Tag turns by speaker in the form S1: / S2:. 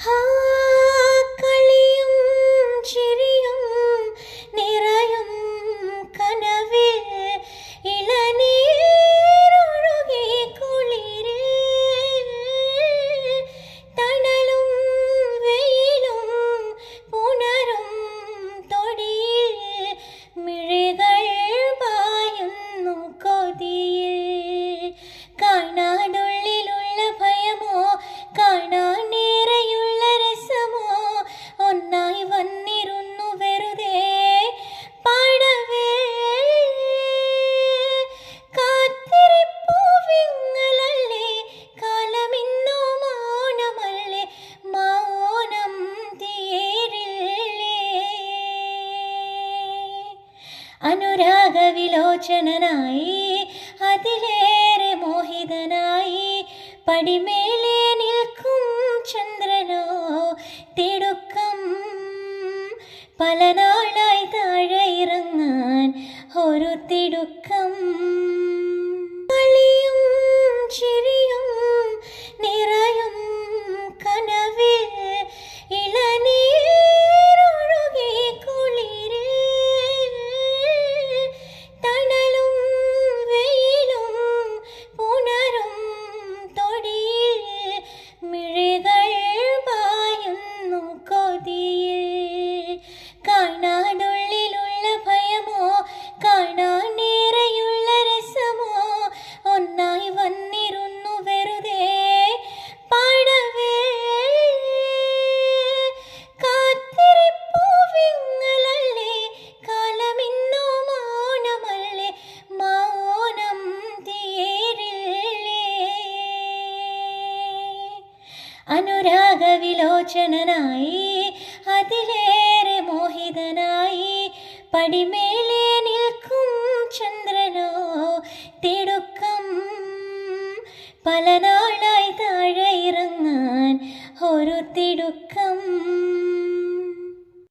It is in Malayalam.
S1: 哈 അനുരാഗവിലോചനനായി അതിലേറെ മോഹിതനായി പടിമേലെ നിൽക്കും ചന്ദ്രനോ തിടുക്കം പല നാളായി താഴെ അനുരാഗവിലോചനനായി അതിലേറെ മോഹിതനായി പടിമേലെ നിൽക്കും ചന്ദ്രനോ തിടുക്കം പല നാളായി താഴെ ഇറങ്ങാൻ ഒരു തിടുക്കം